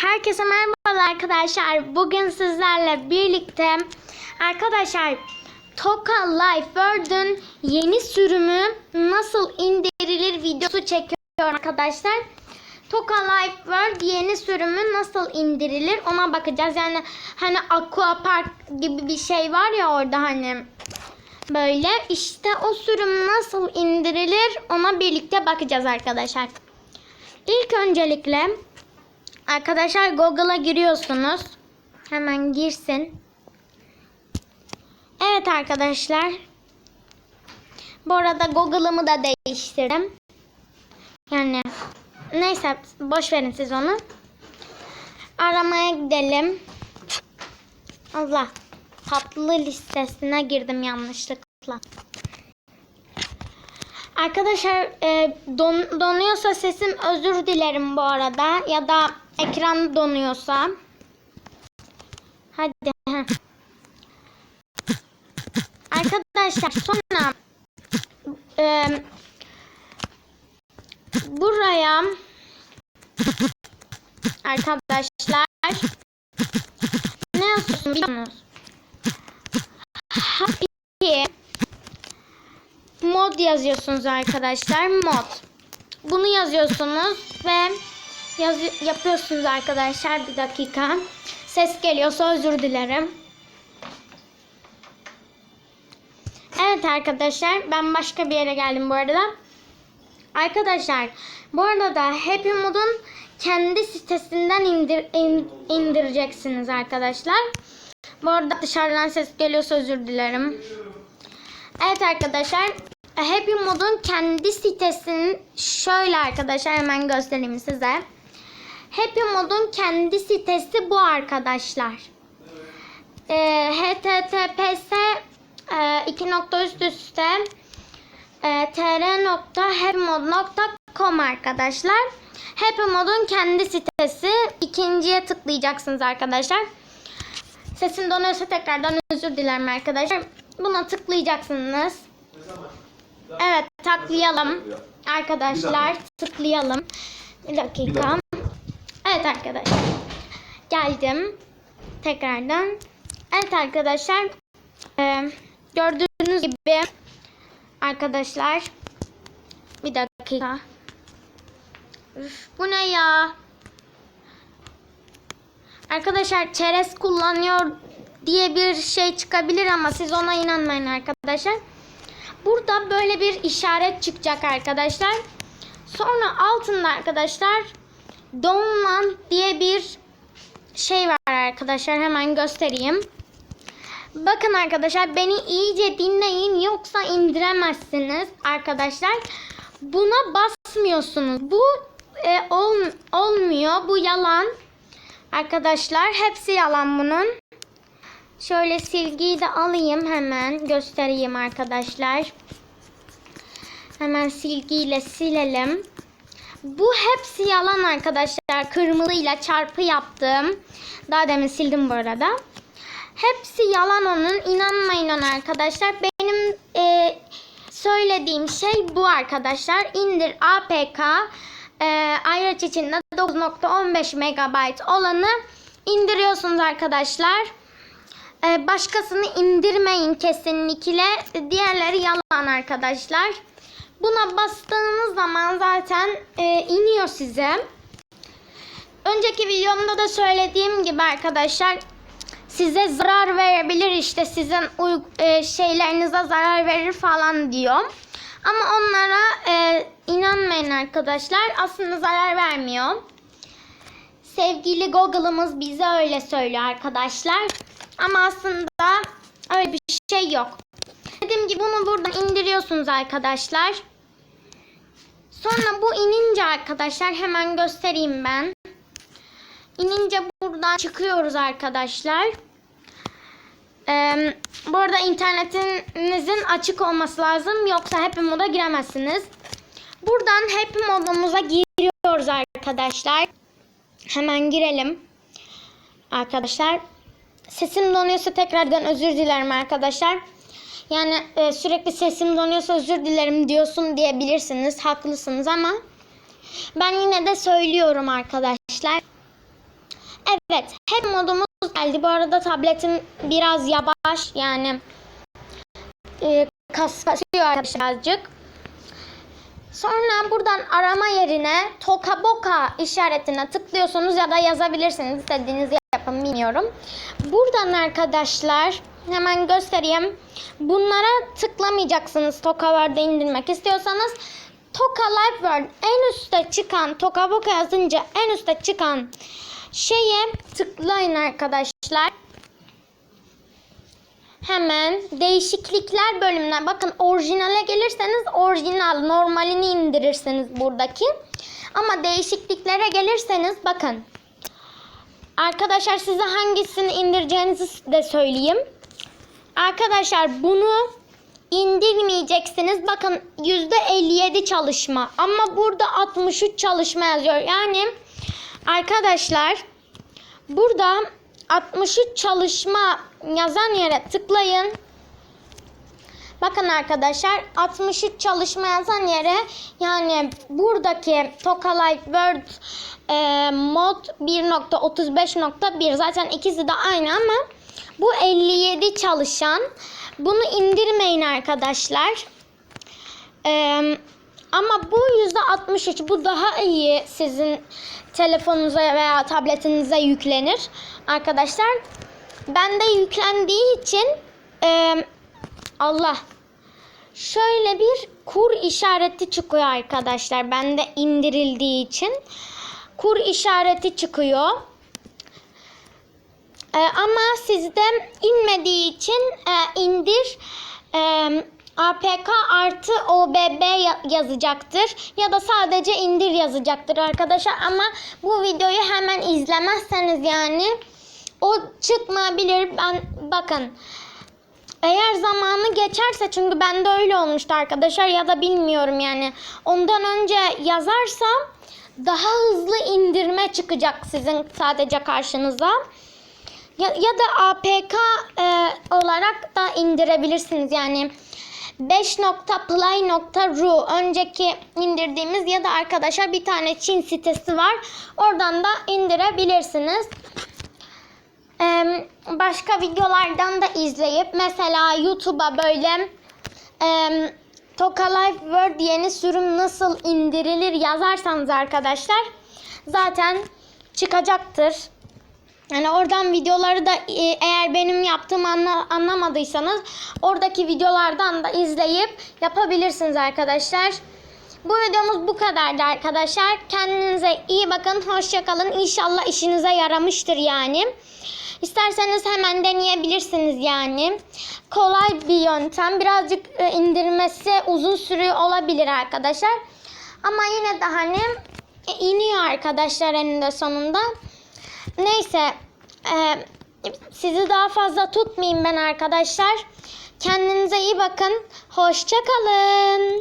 Herkese merhabalar arkadaşlar. Bugün sizlerle birlikte arkadaşlar Toka Life World'ün yeni sürümü nasıl indirilir videosu çekiyorum arkadaşlar. Toka Life World yeni sürümü nasıl indirilir ona bakacağız. Yani hani Aqua Park gibi bir şey var ya orada hani böyle işte o sürüm nasıl indirilir ona birlikte bakacağız arkadaşlar. İlk öncelikle Arkadaşlar Google'a giriyorsunuz. Hemen girsin. Evet arkadaşlar. Bu arada Google'ımı da değiştirdim. Yani neyse boş verin siz onu. Aramaya gidelim. Allah. Tatlı listesine girdim yanlışlıkla. Arkadaşlar e, don, donuyorsa sesim özür dilerim bu arada ya da ekran donuyorsa. Hadi. Arkadaşlar sonra e, buraya arkadaşlar ne yazıyorsunuz? Happy mod yazıyorsunuz arkadaşlar. Mod. Bunu yazıyorsunuz ve yaz yapıyorsunuz arkadaşlar. Bir dakika. Ses geliyorsa özür dilerim. Evet arkadaşlar ben başka bir yere geldim bu arada. Arkadaşlar bu arada Happy Mod'un kendi sitesinden indir, in- indireceksiniz arkadaşlar. Bu arada dışarıdan ses geliyorsa özür dilerim. Evet arkadaşlar Happy Mod'un kendi sitesinin şöyle arkadaşlar hemen göstereyim size. Happy Mod'un kendi sitesi bu arkadaşlar. Ee, https e, iki nokta üst üste e, tr.happymod.com arkadaşlar. Happy Mod'un kendi sitesi. İkinciye tıklayacaksınız arkadaşlar. Sesim donuyorsa tekrardan özür dilerim arkadaşlar. Buna tıklayacaksınız. Evet tıklayalım. Arkadaşlar tıklayalım. Bir dakika. Evet arkadaşlar. Geldim. Tekrardan. Evet arkadaşlar. Ee, gördüğünüz gibi arkadaşlar bir dakika. Üf, bu ne ya? Arkadaşlar çerez kullanıyor diye bir şey çıkabilir ama siz ona inanmayın arkadaşlar. Burada böyle bir işaret çıkacak arkadaşlar. Sonra altında arkadaşlar Download diye bir şey var arkadaşlar. Hemen göstereyim. Bakın arkadaşlar beni iyice dinleyin yoksa indiremezsiniz arkadaşlar. Buna basmıyorsunuz. Bu e, ol, olmuyor. Bu yalan. Arkadaşlar hepsi yalan bunun. Şöyle silgiyi de alayım hemen göstereyim arkadaşlar. Hemen silgiyle silelim. Bu hepsi yalan arkadaşlar. Kırmızıyla çarpı yaptım. Daha demin sildim bu arada. Hepsi yalan onun. İnanmayın ona arkadaşlar. Benim e, söylediğim şey bu arkadaşlar. İndir APK e, ayraç içinde 9.15 MB olanı indiriyorsunuz arkadaşlar. E, başkasını indirmeyin kesinlikle. Diğerleri yalan arkadaşlar. Buna bastığınız zaman zaten e, iniyor size. Önceki videomda da söylediğim gibi arkadaşlar size zarar verebilir işte sizin e, şeylerinize zarar verir falan diyor. Ama onlara e, inanmayın arkadaşlar. Aslında zarar vermiyor. Sevgili Google'ımız bize öyle söylüyor arkadaşlar. Ama aslında öyle bir şey yok. Dediğim gibi bunu buradan indiriyorsunuz arkadaşlar. Sonra bu inince arkadaşlar hemen göstereyim ben. İnince buradan çıkıyoruz arkadaşlar. Ee, bu arada internetinizin açık olması lazım. Yoksa Happy Mod'a giremezsiniz. Buradan Happy Mod'umuza giriyoruz arkadaşlar. Hemen girelim. Arkadaşlar. Sesim donuyorsa tekrardan özür dilerim arkadaşlar. Yani e, sürekli sesim donuyorsa özür dilerim diyorsun diyebilirsiniz. Haklısınız ama ben yine de söylüyorum arkadaşlar. Evet, hep modumuz geldi. Bu arada tabletim biraz yavaş yani e, kas kasıyor birazcık. Sonra buradan arama yerine Toka Boka işaretine tıklıyorsunuz ya da yazabilirsiniz. İstediğinizi yapın bilmiyorum. Buradan arkadaşlar hemen göstereyim. Bunlara tıklamayacaksınız Toka Word'e indirmek istiyorsanız. Toka Live Word en üstte çıkan Toka Boka yazınca en üstte çıkan şeye tıklayın arkadaşlar. Hemen değişiklikler bölümüne bakın orijinale gelirseniz orijinal normalini indirirsiniz buradaki. Ama değişikliklere gelirseniz bakın. Arkadaşlar size hangisini indireceğinizi de söyleyeyim. Arkadaşlar bunu indirmeyeceksiniz. Bakın %57 çalışma ama burada 63 çalışma yazıyor. Yani arkadaşlar burada 63 çalışma yazan yere tıklayın. Bakın arkadaşlar 63 çalışma yazan yere yani buradaki Toka Life Word e, mod 1.35.1 zaten ikisi de aynı ama bu 57 çalışan. Bunu indirmeyin arkadaşlar. E, ama bu %63 bu daha iyi sizin telefonunuza veya tabletinize yüklenir arkadaşlar. Bende yüklendiği için e, Allah şöyle bir kur işareti çıkıyor arkadaşlar. Bende indirildiği için kur işareti çıkıyor. E, ama sizde inmediği için e, indir e, APK artı OBB ya- yazacaktır. Ya da sadece indir yazacaktır arkadaşlar. Ama bu videoyu hemen izlemezseniz yani o çıkmayabilir. Ben bakın eğer zamanı geçerse çünkü bende öyle olmuştu arkadaşlar ya da bilmiyorum yani ondan önce yazarsam daha hızlı indirme çıkacak sizin sadece karşınıza. Ya, ya da APK e, olarak da indirebilirsiniz yani 5.play.ru önceki indirdiğimiz ya da arkadaşlar bir tane Çin sitesi var. Oradan da indirebilirsiniz. Başka videolardan da izleyip mesela YouTube'a böyle Toka Life Word yeni sürüm nasıl indirilir yazarsanız arkadaşlar zaten çıkacaktır. Yani oradan videoları da e, eğer benim yaptığımı anla, anlamadıysanız oradaki videolardan da izleyip yapabilirsiniz arkadaşlar. Bu videomuz bu kadardı arkadaşlar. Kendinize iyi bakın. Hoşçakalın. İnşallah işinize yaramıştır yani. İsterseniz hemen deneyebilirsiniz yani. Kolay bir yöntem. Birazcık e, indirmesi uzun sürüyor olabilir arkadaşlar. Ama yine de hani e, iniyor arkadaşlar eninde sonunda. Neyse. e, sizi daha fazla tutmayayım ben arkadaşlar. Kendinize iyi bakın. Hoşçakalın.